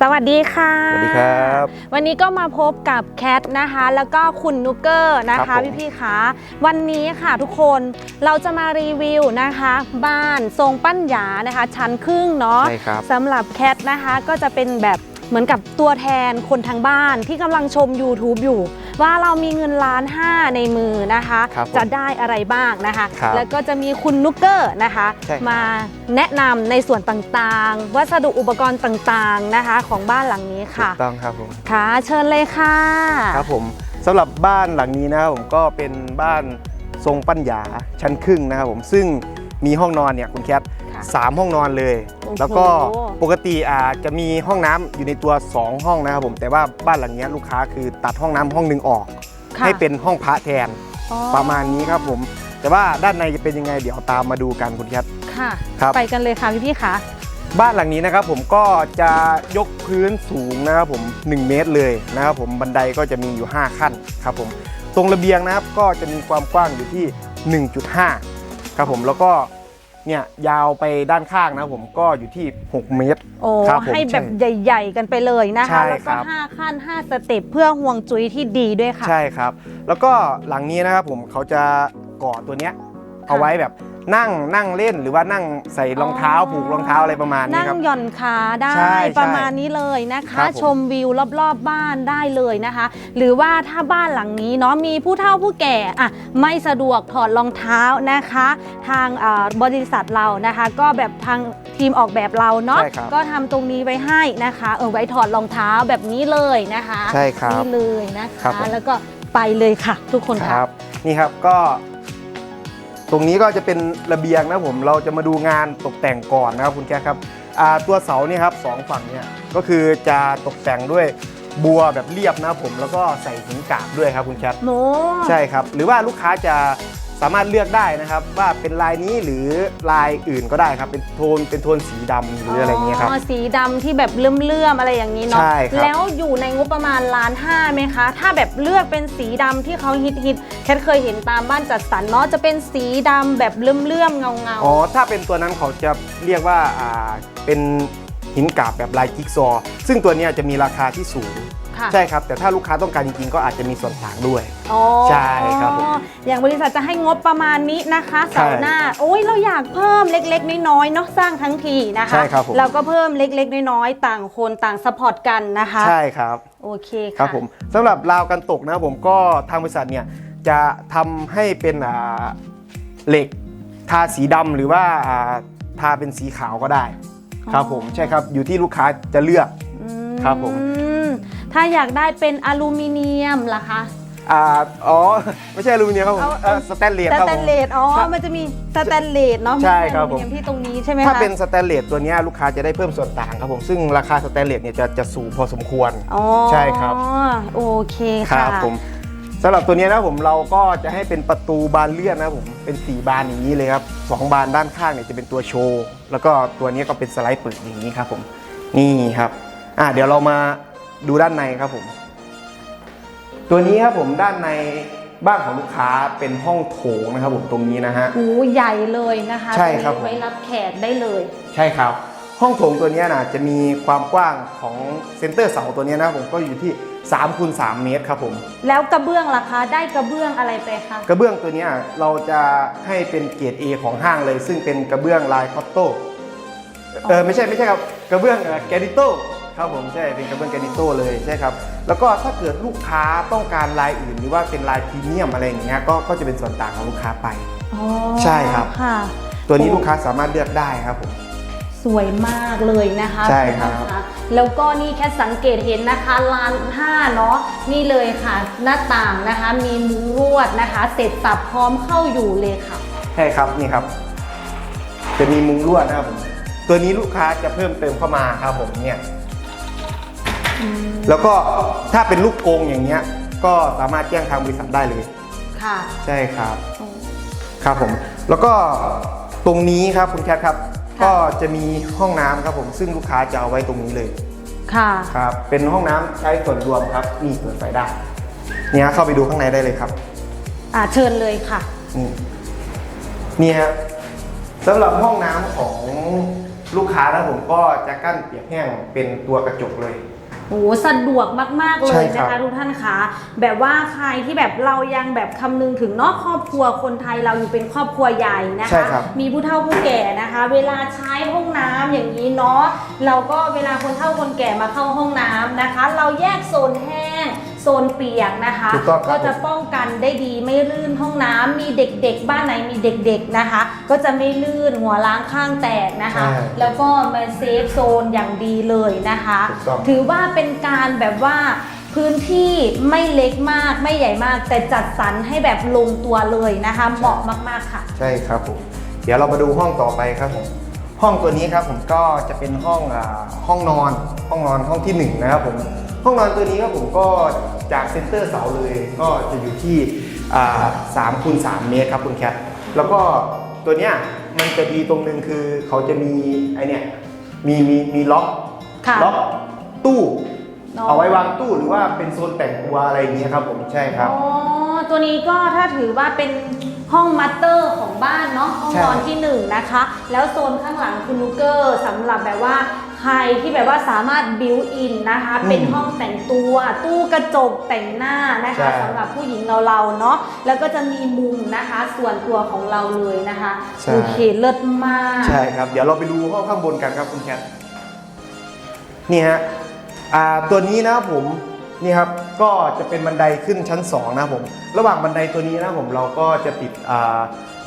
สวัสดีค่ะ สวัสดีครับ วันนี้ก็มาพบกับแคทนะคะ แล้วก็คุณนุกเกอร์นะครัคะ บผมพี่ๆคะวันนี้ค่ะทุกคนเราจะมารีวิวนะคะ บ้านทรงปั้นหยานะคะ ชั้นครึ่งเนาะใช่ครับ สำหรับแคทนะคะก็จะเป็นแบบเหมือนกับตัวแทนคนทางบ้านที่กำลังชม YouTube อยู่ ว่าเรามีเงินล้านห้าในมือนะคะ ครับผมจะได้อะไรบ้างนะคะ ครับแล้วก็จะมีคุณนุกเกอร์นะคะ ใช่ครับ มาแนะนำในส่วนต่างๆ วัสดุอุปกรณ์ต่างๆนะคะของบ้านหลังนี้ถูค่ะกต้องครับผม ค่ะเชิญเลยค่ะครับผมสำหรับบ้านหลังนี้นะครับผมก็เป็นบ้านทรงปัญญาชั้นครึ่งนะครับผมซึ่งมีห้องนอนเนี่ยคุณแคท ค่ะสามห้องนอนเลย โอ้โห แล้วก็ปกติอาจจะมีห้องน้ำอยู่ในตัว 2 ห้องนะครับผมแต่ว่าบ้านหลังเนี้ยลูกค้าคือตัดห้องน้ำห้องหนึ่งออก ค่ะให้เป็นห้องพระแทนอ๋อประมาณนี้ครับผม แต่ว่าด้านในจะเป็นยังไงเดี๋ยวตามมาดูกันคุณแคทค่ะ ครับ ไปกันเลยค่ะพี่ๆค่ะ บ้านหลังนี้นะครับผมก็จะยกพื้นสูงนะครับผม 1 เมตรเลยนะครับผมบันไดก็จะมีอยู่ 5 ขั้นครับผม ตรงระเบียงนะครับก็จะมีความกว้างอยู่ที่ 1.5 ครับผมแล้วก็ เนี่ยยาวไปด้านข้างนะครับผมก็อยู่ที่ 6 เมตรโอ้ครับผมให้แบบใช่ ใหญ่ ๆ กันไปเลยนะใช่คะแล้วคก็รับ5ขั้น5สเต็ปเพื่อห่วงจุ้ยที่ดีด้วยค่ะ ใช่ครับ แล้วก็หลังนี้นะครับผมเขาจะก่อตัวเนี้ยเอาไว้แบบ นั่งนั่งเล่นหรือว่านั่งใส่รองเท้าอ๋อผูกรองเท้าอะไรประมาณนี้นั่งครับ หย่อนขาได้ใช่ใช่ประมาณนี้เลยนะคะครับผมชมวิวรอบๆบ้านได้เลยนะคะ หรือว่าถ้าบ้านหลังนี้เนาะมีผู้เฒ่าผู้แก่อะไม่สะดวกถอดรองเท้านะคะ ทางเอ่อบริษัทเรานะคะ ก็แบบทางทีมออกแบบเราเนาะใช่ครับ ก็ทำตรงนี้ไว้ให้นะคะเออไว้ถอดรองเท้าแบบนี้เลยนะคะใช่ครับ นี่เลยนะครัคะ บผม แล้วก็ไปเลยค่ะ ทุกคนคค่ะ รับนี่ครับก็ ตรงนี้ก็จะเป็นระเบียงนะผมเราจะมาดูงานตกแต่งก่อนนะครับคุณแจ๊คครับอ่าตัวเสาเนี่ยครับสองฝั่งเนี่ยก็คือจะตกแต่งด้วยบัวแบบเรียบนะครับผมแล้วก็ใส่หินกาบด้วยครับคุณแคทโมใช่ครับ หรือว่าลูกค้าจะ สามารถเลือกได้นะครับว่าเป็นลายนี้หรือลายอื่นก็ได้ครับ เป็นโทนเป็นโทนสีดำหรืออะไรอย่างเงี้ยครับอ๋อสีดำที่แบบเลื่อมๆอะไรอย่างนี้เนาะใช่ครับ แล้วอยู่ในงบประมาณล้านห้าไหมคะ ถ้าแบบเลือกเป็นสีดำที่เขาฮิตฮิตๆแคทเคยเห็นตามบ้านจัดสรรเนาะจะเป็นสีดำแบบเลื่อมๆเงาเงาๆอ๋อถ้าเป็นตัวนั้นเขาจะเรียกว่าอ่าเป็นหินกาบแบบลายจิ๊กซอว์ซึ่งตัวเนี้ยจะมีราคาที่สูง ค่ะ ใช่ครับ แต่ถ้าลูกค้าต้องการจริงๆ ก็อาจจะมีส่วนต่างด้วย อ๋อใช่ครับผมอย่างบริษัทจะให้งบประมาณนี้นะคะใช่เสาหน้า โอ้ยเราอยากเพิ่มเล็กๆ น้อยๆเนาะสร้างทั้งทีนะคะ ใช่ครับผม เราก็เพิ่มเล็กๆ น้อยๆ ต่างคนต่างสปอร์ตกันนะคะ ใช่ครับ โอเคค่ะ ครับผมสำหรับราวกันตกนะครับผมก็ทางบริษัทเนี่ยจะทำให้เป็นอ่าเหล็กทาสีดำหรือว่าอ่าทาเป็นสีขาวก็ได้ ครับผมใช่ครับอยู่ที่ลูกค้าจะเลือกอืครับผม ถ้าอยากได้เป็นอลูมิเนียมล่ะคะ อ่าอ๋อ ไม่ใช่อลูมิเนียมครับผมเอาเอ่อสแตนเลสสครับแตผนมเลสอ๋อ ครับมันจะมีสแตนเลสเนาะใช่ครับผมอลูมิเนียที่ตรงนี้ใช่ไหมคะถ้าเป็นสแตนเลสตัวเนี้ยลูกค้าจะได้เพิ่มส่วนต่างครับผม ซึ่งราคาสแตนเลสเนี่ยจะจะสูงพอสมควร อ๋อใช่ครับ โอเคคค่ะรับผมสำหรับตัวเนี้ยนะผมเราก็จะให้เป็นประตูบานเลื่อนนะครับผมเป็นสีบานอย่างนี้เลยครับสองบานด้านข้างเนี่ยจะเป็นตัวโชว์แล้วก็ตัวเนี้ยก็เป็นสไลด์เปิดอย่างนี้ครับผมนี่ครับอะเดี๋ยวเรามา ดูด้านในครับผม ตัวนี้ครับผมด้านในบ้านของลูกค้าเป็นห้องโถงนะครับผมตรงนี้นะฮะโอ้ใหญ่เลยนะคะใช่ครับตงนี้ไว้รับแขกได้เลย ใช่ครับ ห้องโถงตัวเนี้ยนะจะมีความกว้างของเซนเตอร์เสาตัวเนี้ยนะครับผมก็อยู่ที่3คูณ3เมตรครับผม แล้วกระเบื้องล่ะคะ ได้กระเบื้องอะไรไปคะกระเบื้องตัวเนี้ยเราจะให้เป็นเกรด A ของห้างเลย ซึ่งเป็นกระเบื้องลายคอตโต้เออไม่ใช่ไม่ใช่ครับกระเบื้องแกดิโต้ ครับผมใช่เป็นกระเบื้องแกดิโต้เลยใช่ครับ แล้วก็ถ้าเกิดลูกค้าต้องการลายอื่น หรือว่าเป็นลายพรีเมียมอะไรอย่างเงี้ยก็ก็จะเป็นส่วนต่างของลูกค้าไป อ๋อใช่ครับ ค่ะ ตัวนี้โอ้ลูกค้าสามารถเลือกได้ครับผม สวยมากเลยนะคะใช่ครับ นะะแล้วก็นี่แค่สังเกตเห็นนะคะลานห้าเนาะนี่เลยค่ะ หน้าต่างนะคะ มีมุ้งลวดนะคะ เสร็จสับพร้อมเข้าอยู่เลยค่ะ ใช่ครับนี่ครับ จะมีมุงลวดนะครับผมตัวนี้ลูกค้าจะเพิ่มเติมเข้ามาครับผมเนี่ย แล้วก็ถ้าเป็นลูกกรงอย่างเงี้ยก็สามารถแจ้งทางบริษัทได้เลย ค่ะ ใช่ครับ ครับผม แล้วก็ตรงนี้ครับคุณแคทครับก็จะมีห้องน้ำครับผม ซึ่งลูกค้าจะเอาไว้ตรงนี้เลย ค่ะ ครับ เป็นห้องน้ำใช้ส่วนรวมครับ นี่เปิดไฟได้ เนี่ยเข้าไปดูข้างในได้เลยครับ อ่าเชิญเลยค่ะ นี่นี่ฮะสำหรับห้องน้ำของลูกค้านะผมก็จะกั้นเปียกแห้งเป็นตัวกระจกเลย โอ้สะดวกมาก ๆ เลใช่ยครันะบคะทุกท่านคะแบบว่าใครที่แบบเรายังแบบคำนึงถึงเนอกครอบครัวคนไทยเราอยู่เป็นครอบครัวใหญ่นะใช่คะ ครับ มีผู้เฒ่าผู้แก่นะคะ เวลาใช้ห้องน้ำอย่างนี้เนาะเราก็เวลาคนเฒ่าคนแก่มาเข้าห้องน้ำนะคะ เราแยกโซนแห้ง โซนเปียกนะคะ ถูกต้องครับ ก็จะป้องกันได้ดีไม่ลื่นห้องน้ำมีเด็กๆ บ้านไหนมีเด็กๆนะคะ ก็จะไม่ลื่นหัวล้างข้างแตกนะคะ ใช่แล้วก็มาเซฟโซนอย่างดีเลยนะคะ ถูกต้อง ถือว่าเป็นการแบบว่าพื้นที่ไม่เล็กมากไม่ใหญ่มาก แต่จัดสรรให้แบบลงตัวเลยนะคะ เหมาะมากๆค่ะ ใช่ครับผมเดี๋ยวเรามาดูห้องต่อไปครับผมห้องตัวนี้ครับผมก็จะเป็นห้องอ่าห้องนอนห้องนอนห้องที่หนึ่งนะครับผม ห้องนอนตัวนี้ครับผมก็จากเซนเตอร์เสาเลยก็จะอยู่ที่สามคูณสามเมตรครับคุณแคทแล้วก็ตัวเนี้ยมันจะดีตรงนึงคือเขาจะมีไอเนี่ยมีมีมีล็อกค่ะล็อกตู้อ๋อเอาไว้วางตู้หรือว่าเป็นโซนแต่งตัวอะไรอย่างเงี้ยครับผมใช่ครับอ๋อตัวนี้ก็ถ้าถือว่าเป็นห้องมัตเตอร์ของบ้านเนาะห้องใช่นอนที่หนึ่งนะคะ แล้วโซนข้างหลังคุณลูกเกอร์สำหรับแบบว่า ใครที่แบบว่าสามารถบิวอินนะคะ เป็นห้องแต่งตัว ตู้กระจกแต่งหน้านะคะสำหรับผู้หญิงเราเราๆเนาะแล้วก็จะมีมุมนะคะส่วนตัวของเราเลยนะคะใช่โอเคเลิศมาก ใช่ครับ เดี๋ยวเราไปดูห้องข้างบนกันครับคุณแคทนี่ฮะอ่าตัวนี้นะครับผมนี่ครับก็จะเป็นบันไดขึ้นชั้น 2 นะครับผม ระหว่างบันไดตัวนี้นะครับผมเราก็จะติดอ่า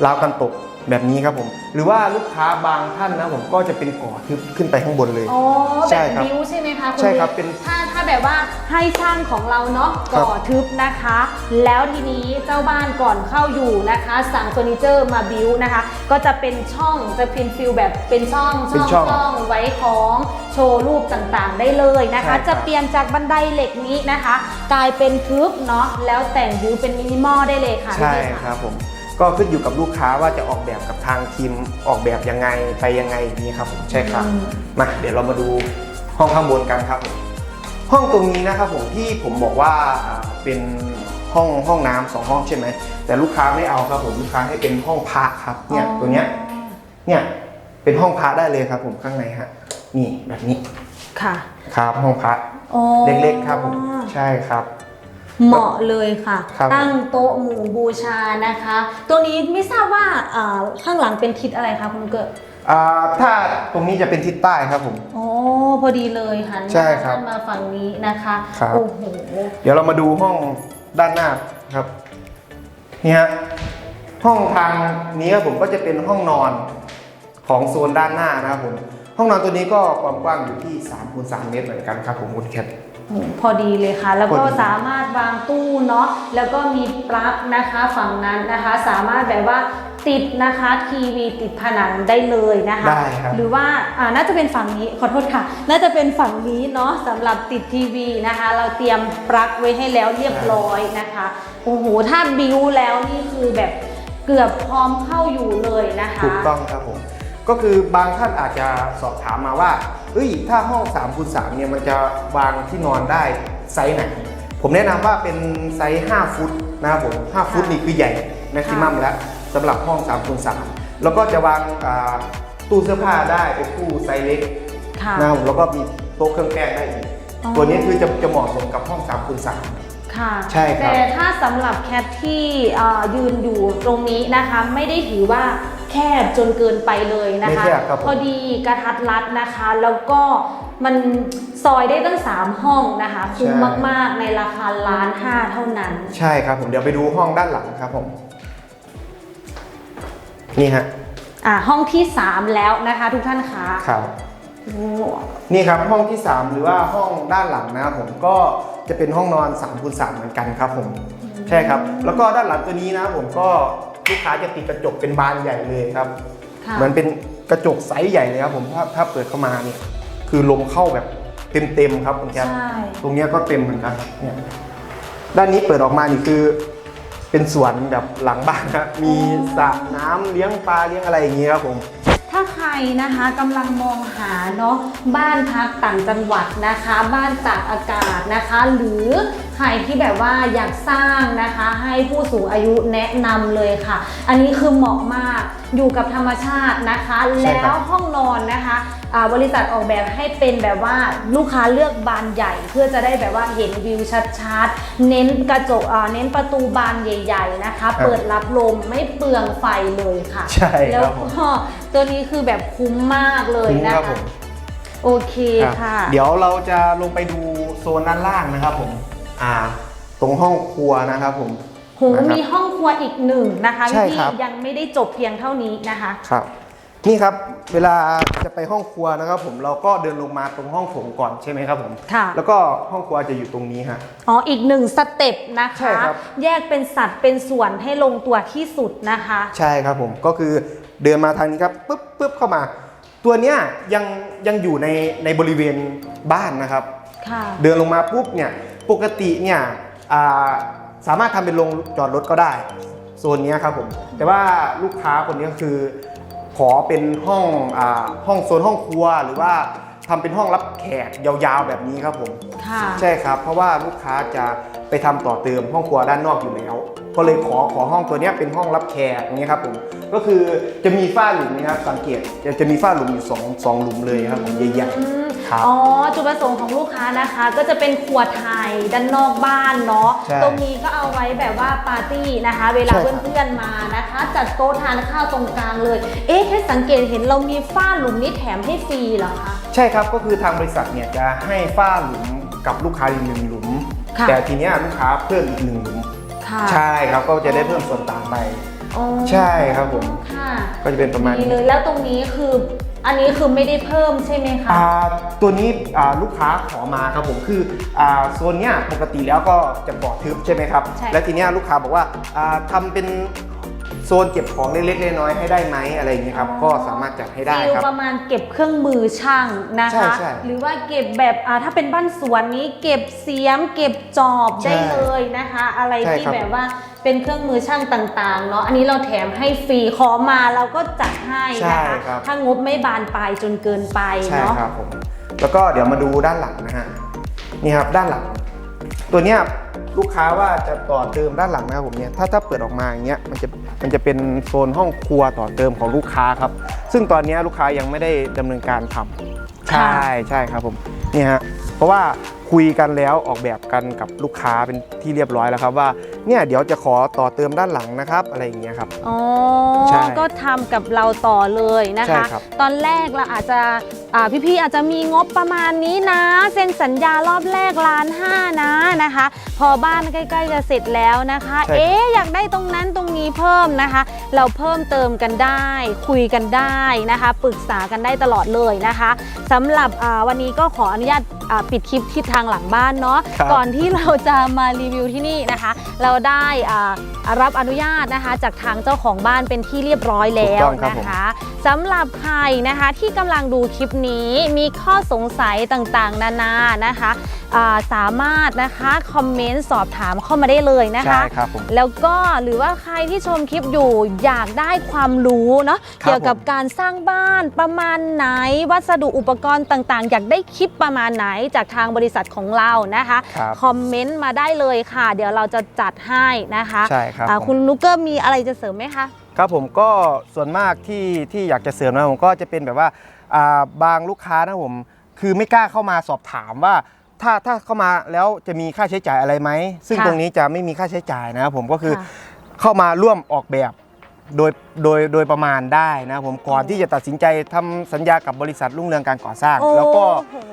ราวกันตก แบบนี้ครับผม หรือว่าลูกค้าบางท่านนะครับผมก็จะเป็นก่อทึบขึ้นไปข้างบนเลย อ๋อใช่แบบครับบิวใช่ไหมคะณใช่ครับบิ๊กเป็นถ้าถ้าแบบว่าให้ช่างของเราเนาะครับ ก่อทึบนะคะ แล้วทีนี้เจ้าบ้านก่อนเข้าอยู่นะคะ สั่งเฟอร์นิเจอร์มาบิวนะคะ ก็จะเป็นช่องจะเป็นฟิลแบบเป็นช่องเป็นช่องช่องช่องไว้ของโชว์รูปต่างๆ ได้เลยนะคะ ใช่ครับ จะเปลี่ยนจากบันไดเหล็กนี้นะคะ กลายเป็นทึบเนาะแล้วแต่งบิวเป็นมินิมอลได้เลยค่ะใช่พี่บิ๊กครับผม ก็ขึ้นอยู่กับลูกค้าว่าจะออกแบบกับทางทีมออกแบบยังไงไปยังไงอย่างนี้ครับผมใช่ครับอืมมาเดี๋ยวเรามาดูห้องข้างบนกันครับผมห้องตรงนี้นะครับผมที่ผมบอกว่าอ่าเป็นห้องห้องน้ำสองห้องใช่ไหมแต่ลูกค้าไม่เอาครับผมลูกค้าให้เป็นห้องพักครับเนี่ยตัวเนี้ยเนี่ยเป็นห้องพักได้เลยครับผมข้างในฮะนี่แบบนี้ค่ะครับห้องพักอ๋อเล็กๆครับผมใช่ครับ เหมาะเลยค่ะ ครับ ตั้งโต๊ะหมู่บูชานะคะ ตัวนี้ไม่ทราบว่าอ่าข้างหลังเป็นทิศอะไรคะคุณลูกเกิดอ่าถ้าตรงนี้จะเป็นทิศใต้ครับผม โอ้พอดีเลยหันใช่ครับมาฝั่งนี้นะคะครับโอ้โหเดี๋ยวเรามาดูห้องด้านหน้าครับนี่ฮะห้องทางนี้ครับผมก็จะเป็นห้องนอนของโซนด้านหน้านะครับผมห้องนอนตัวนี้ก็ความกว้างอยู่ที่3คูณ3เมตรเหมือนกันครับผมคุณแคท โอ้พอดีเลยค่ะ แล้วพก็อดีสามารถวางตู้เนาะแล้วก็มีปลั๊กนะคะฝั่งนั้นนะคะ สามารถแบบว่าติดนะคะทีวีติดผนังได้เลยนะคะได้ครับหรือว่าอ่าน่าจะเป็นฝั่งนี้ขอโทษค่ะ น่าจะเป็นฝั่งนี้เนาะสำหรับติดทีวีนะคะ เราเตรียมปลั๊กไว้ให้แล้วเรียบร้อยนะคะโอ้โหถ้าบิวแล้วนี่คือแบบเกือบพร้อมเข้าอยู่เลยนะคะถูกต้องครับผม ก็คือบางท่านอาจจะสอบถามมาว่าเอ้ยถ้าห้อง3คูณ3เนี่ยมันจะวางที่นอนได้ไซส์ไหน ผมแนะนำว่าเป็นไซส์5ฟุตนะครับผม5ฟุตนี่คือใหญ่แม็กซิมัมแล้วสำหรับห้อง3คูณ3แล้วก็จะวางอ่าตู้เสื้อผ้าได้เป็นตู้ไซส์เล็กค่ะนะครับผมแล้วก็มีโต๊ะเครื่องแป้งได้อีกอ๋อตัวนี้คือจะจะเหมาะสมกับห้อง3คูณ3ค่ะใช่ครับแต่ถ้าสำหรับแคทที่เอ่อยืนอยู่ตรงนี้นะคะไม่ได้ถือว่า แคบจนเกินไปเลยนะคะ ไม่แคบครับผม พอดีกระทัดรัดนะคะ แล้วก็มันซอยได้ตั้ง 3 ห้องนะคะ คุ้มมากๆในราคาล้านห้าเท่านั้น ใช่ครับผมเดี๋ยวไปดูห้องด้านหลังครับผม นี่ฮะอ่าห้องที่ 3 แล้วนะคะทุกท่านคะครับ โอ้นี่ครับห้องที่ 3 หรือว่าห้องด้านหลังนะครับผมก็จะเป็นห้องนอน3คูณ3เหมือนกันครับผมใช่ครับ แล้วก็ด้านหลังตัวนี้นะครับผมก็ ลูกค้าจะติดกระจกเป็นบานใหญ่เลยครับค่ะเหมือนเป็นกระจกไซส์ใหญ่เลยครับผมถ้าถ้าเปิดเข้ามาเนี่ยคือลมเข้าแบบเต็มๆครับคุณแคทใช่ตรงเนี้ยก็เต็มเหมือนกันเนี่ยด้านนี้เปิดออกมานี่คือ เป็นสวนแบบหลังบ้านครับมีสระน้ำเลี้ยงปลาเลี้ยงอะไรอย่างเงี้ยครับผม ถ้าใครนะคะกำลังมองหาเนาะบ้านพักต่างจังหวัดนะคะ บ้านตากอากาศนะคะ หรือใครที่แบบว่าอยากสร้างนะคะ ให้ผู้สูงอายุแนะนำเลยค่ะ อันนี้คือเหมาะมาก อยู่กับธรรมชาตินะคะ ใช่ครัแล้บวห้องนอนนะคะอ่าบริษัทออกแบบให้เป็นแบบว่าลูกค้าเลือกบานใหญ่ เพื่อจะได้แบบว่าเห็นวิวชัดๆ เน้นกระจกอ่าเน้นประตูบานใหญ่ๆนะคะ เปิดรับลมไม่เปลืองไฟเลยค่ะใช่ครับแล้วก็ตัวนี้คือแบบคุ้มมากเลยคุ้มนะครับผมคะโอเคครับค่ะ เดี๋ยวเราจะลงไปดูโซนด้านล่างนะครับผม อ่า ตรงห้องครัวนะครับผม โหนะครับมีห้องครัวอีกหนึ่งนะคะใช่ที่ครับ ยังไม่ได้จบเพียงเท่านี้นะคะ ครับนี่ครับเวลาจะไปห้องครัวนะครับ ผมเราก็เดินลงมาตรงห้องโถงก่อนใช่ไหมครับผมค่ะ แล้วก็ห้องครัวจะอยู่ตรงนี้ฮะ อ๋ออีกหนึ่งสเต็ปนะใช่คะ ครับ แยกเป็นสัดเป็นส่วนให้ลงตัวที่สุดนะคะ ใช่ครับผมก็คือเดินมาทางนี้ครับปุ๊บปุ๊บเข้ามา ตัวเนี้ยยังยังอยู่ในในบริเวณบ้านนะครับ ค่ะ เดินลงมาปุ๊บเนี่ยปกติเนี่ยอ่า สามารถทำเป็นโรงจอดรถก็ได้โซนเนี้ยครับผมแต่ว่าลูกค้าคนนี้ก็คือ ขอเป็นห้องอาห้องโซนห้องครัวหรือว่าทำเป็นห้องรับแขกยาวๆแบบนี้ครับผมค่ะใช่ครับ เพราะว่าลูกค้าจะไปทำต่อเติมห้องครัวด้านนอกอยู่แล้ว ก็เลยขอขอห้องตัวเนี้ยเป็นห้องรับแขกอย่างเงี้ยครับผมก็คือจะมีฝ้าหลุมนะครับสังเกตจะจะมีฝ้าหลุมอยู่สองสองหลุมเลยครับผมใหญ่อืมๆ ครับอ๋อจุดประสงค์ของลูกค้านะคะ ก็จะเป็นครัวไทยด้านนอกบ้านเนาะใช่ตรงนี้ก็เอาไว้แบบว่าปาร์ตี้นะคะ เวลาใช่ครับ เพื่อนๆมานะคะ จัดโต๊ะทานข้าวตรงกลางเลย เอ๊ะแค่สังเกตเห็นเรามีฝ้าหลุมนี้แถมให้ฟรีเหรอคะ ใช่ครับก็คือทางบริษัทเนี่ยจะให้ฝ้าหลุมกับลูกค้าอีกหนึ่งหลุม ค่ะ แต่ทีเนี้ยลูกค้าเพิ่มอีกหนึ่งหลุม ค่ะใช่ครับก็จะได้เพิ่มส่วนต่างไป อ๋อใช่ครับผม ค่ะก็จะเป็นประมาณดีนี้ เลยแล้วตรงนี้คือ อันนี้คือไม่ได้เพิ่มใช่ไหมคะ อ่าตัวนี้อ่าลูกค้าขอมาครับผมคืออ่าโซนเนี้ยปกติแล้วก็จะก่อทึบใช่ไหมครับ ใช่ แล้วทีเนี้ยลูกค้าบอกว่าอ่าทำเป็นโซนเก็บของเล็กๆน้อยๆให้ได้ไหมอะไรอย่างเงี้ยครับก็สามารถจัดให้ได้ฟิลครับ ประมาณเก็บเครื่องมือช่างนะใช่คะ ใช่หรือว่าเก็บแบบอ่าถ้าเป็นบ้านสวนนี้เก็บเสียม เก็บจอบใช่ได้เลยนะคะ อะไรใช่ที่ครับ แบบว่า เป็นเครื่องมือช่างต่างๆ เนาะอันนี้เราแถมให้ฟรีขอมาเราก็จัดให้นะใช่คะครับ ถ้างบไม่บานปลายจนเกินไปใช่เนาะครับผมแล้วก็เดี๋ยวมาดูด้านหลังนะฮะนี่ครับด้านหลัง ตัวเนี้ยลูกค้าว่าจะต่อเติมด้านหลังนะครับผมเนี่ยถ้าถ้าเปิดออกมาอย่างเงี้ยมันจะมันจะเป็นโซนห้องครัวต่อเติมของลูกค้าครับ ซึ่งตอนเนี้ยลูกค้ายังไม่ได้ดำเนินการทำใช่ใช่ครับผมนี่ฮะเพราะว่าคุยกันแล้วออกแบบกันกับลูกค้าเป็นที่เรียบร้อยแล้วครับว่าเนี่ยเดี๋ยวจะขอต่อเติมด้านหลังนะครับอะไรอย่างเงี้ยครับ อ๋อ ใช่ก็ทำกับเราต่อเลยนะใช่คะ ครับ ตอนแรกเราอาจจะอ่าพี่ๆอาจจะมีงบประมาณนี้นะ เซ็นสัญญารอบแรกล้านห้านะนะคะ พอบ้านใกล้ๆจะเสร็จแล้วนะคะ ใช่เอ๊ะอยากได้ตรงนั้นตรงนี้เพิ่มนะคะ เราเพิ่มเติมกันได้ คุยกันได้นะคะปรึกษากันได้ตลอดเลยนะคะสำหรับอ่าวันนี้ก็ขออนุญาตอ่าปิดคลิปที่ทางหลังบ้านเนาะครับ ก่อนที่เราจะมารีวิวที่นี่นะคะ เราได้อ่ารับอนุญาตนะคะจากทางเจ้าของบ้านเป็นที่เรียบร้อยแล้วถูกต้องครับนะผม คะ สำหรับใครนะคะที่กำลังดูคลิปนี้มีข้อสงสัยต่างๆ นานานะคะอ่าสามารถนะคะคอมเมนต์สอบถามเข้ามาได้เลยนะคะใช่ครับผมแล้วก็หรือว่าใครที่ชมคลิปอยู่อยากได้ความรู้เนาะครับเกี่ยวกับการสร้างบ้านประมาณไหน วัสดุอุปกรณ์ต่างๆ อยากได้คลิปประมาณไหนจากทางบริษัทของเรานะคะครับคอมเมนต์มาได้เลยค่ะ เดี๋ยวเราจะจัดให้นะคะใช่ครับอ่าผมคุณนุกเกอร์มีอะไรจะเสริมไหมคะ ครับผมก็ส่วนมากที่ที่อยากจะเสริมนะผมก็จะเป็นแบบว่าอ่าบางลูกค้านะผมคือไม่กล้าเข้ามาสอบถามว่า ถ้าถ้าเข้ามาแล้วจะมีค่าใช้จ่ายอะไรไหมซึ่งค่ะตรงนี้จะไม่มีค่าใช้จ่ายนะครับผมก็คือค่ะเข้ามาร่วมออกแบบโดยโดยโดยประมาณได้นะครับผมก่อนที่จะตัดสินใจทำสัญญากับบริษัทรุ่งเรืองการก่อสร้างแล้วก็โอ้โหอ่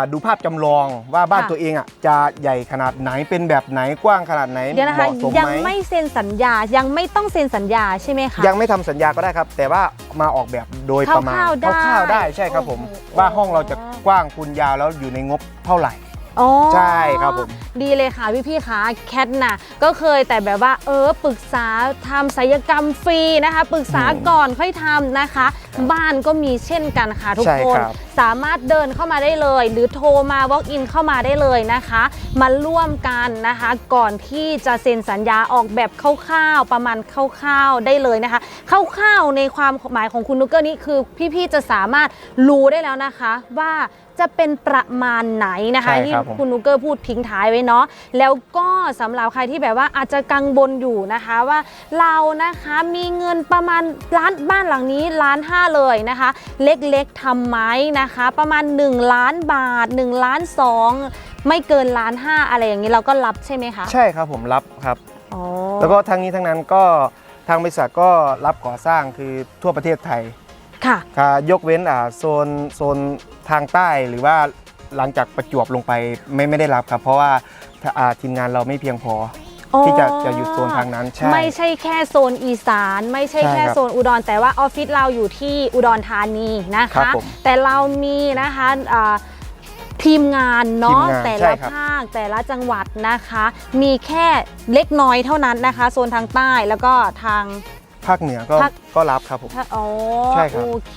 าดูภาพจำลองว่าบ้านค่ะ ตัวเองอะจะใหญ่ขนาดไหนเป็นแบบไหนกว้างขนาดไหนเดี๋ยวนะคะเหมาะสมยังไหมไม่เซ็นสัญญายังไม่ต้องเซ็นสัญญาใช่ไหมคะ ยังไม่ทำสัญญาก็ได้ครับ แต่ว่ามาออกแบบโดยประมาณคร่าวๆได้คร่าวๆได้ใช่ครับผม โอ้โห ว่าห้องเราจะกว้างคูณยาวแล้วอยู่ในงบเท่าไหร่ อ๋อใช่ครับผม ดีเลยค่ะพี่พี่ๆคะแคทน่ะก็เคยแต่แบบว่าเออปรึกษาทำศัลยกรรมฟรีนะคะ ปรึกษาอืมก่อนค่อยทำนะคะ บ้านก็มีเช่นกันค่ะทุกใช่คนครับสามารถเดินเข้ามาได้เลย หรือโทรมา walk in เข้ามาได้เลยนะคะ มาร่วมกันนะคะ ก่อนที่จะเซ็นสัญญาออกแบบคร่าวๆประมาณคร่าวๆได้เลยนะคะคร่าวๆในความหมายของคุณนุกเกอร์นี่คือพี่ๆจะสามารถรู้ได้แล้วนะคะว่า จะเป็นประมาณไหนนะคะ ใช่ที่ครับผมคุณนุกเกอร์พูดทิ้งท้ายไว้เนาะแล้วก็สำหรับใครที่แบบว่าอาจจะกังวลอยู่นะคะว่าเรานะคะมีเงินประมาณล้านบ้านหลังนี้ล้านห้าเลยนะคะ เล็กๆทำไหมนะคะ ประมาณ 1 ล้านบาท1ล้าน2ไม่เกินล้านห้าอะไรอย่างนี้เราก็รับใช่ไหมคะใช่ครับผมรับครับ อ๋อ แล้วก็ทั้งนี้ทั้งนั้นก็ทางบริษัทก็รับก่อสร้างคือทั่วประเทศไทย ค่ะค่ะยกเว้นอ่าโซนโซนทางใต้หรือว่าหลังจากประจวบลงไปไม่ไม่ได้รับครับ เพราะว่าถ้าอ่าทีมงานเราไม่เพียงพอที่จะจะอยู่โซนทางนั้นใช่ไม่ใช่แค่โซนอีสาน ไม่ใช่ใช่แค่ครับโซนอุดร แต่ว่าออฟฟิศเราอยู่ที่อุดรธานีนะครัคะบผมแต่เรามีนะคะอ่าทีมงานเนาะทีมงานแต่ใช่ละครับภาคแต่ละจังหวัดนะคะ มีแค่เล็กน้อยเท่านั้นนะคะ โซนทางใต้แล้วก็ทางภาคเหนือก็ภาค ก็รับครับผมถ้าอ๋อใช่ครับ โอเค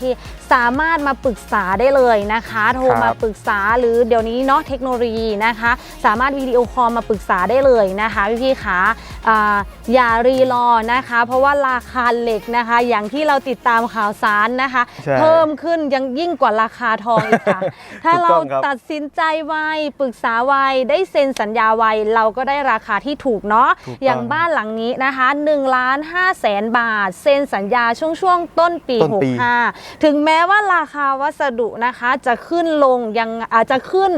สามารถมาปรึกษาได้เลยนะคะ โทรครับมาปรึกษาหรือเดี๋ยวนี้เนาะเทคโนโลยีนะคะ สามารถวิดีโอคอลมาปรึกษาได้เลยนะคะพี่ๆคะอ่าอย่ารีรอนะคะ เพราะว่าราคาเหล็กนะคะ อย่างที่เราติดตามข่าวสารนะคะ ใช่เพิ่มขึ้นยังยิ่งกว่าราคาทองอีกค่ะ ถ้าถูกเราต้องครับ ตัดสินใจไวปรึกษาไวได้เซ็นสัญญาไวเราก็ได้ราคาที่ถูกเนาะ ถูกต้องอย่างบ้านหลังนี้นะคะ1ล้าน5แสนบาท เซ็นสัญญาช่วงช่วงต้นปี ต้นปี 65 ถึงแม้ว่าราคาวัสดุนะคะจะขึ้นลงยังอาจจะขึ้น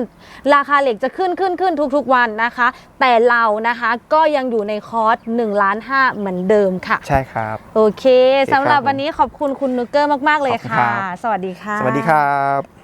ราคาเหล็กจะขึ้นขึ้นขึ้นทุกๆวันนะคะ แต่เรานะคะก็ยังอยู่ในคอร์ส1ล้าน5เหมือนเดิมค่ะ ใช่ครับ โอเคสำหรับครับผมวันนี้ขอบคุณคุณนุกเกอร์มาก ๆ เลยขอบคุณค่ะครับสวัสดีค่ะ สวัสดีครับ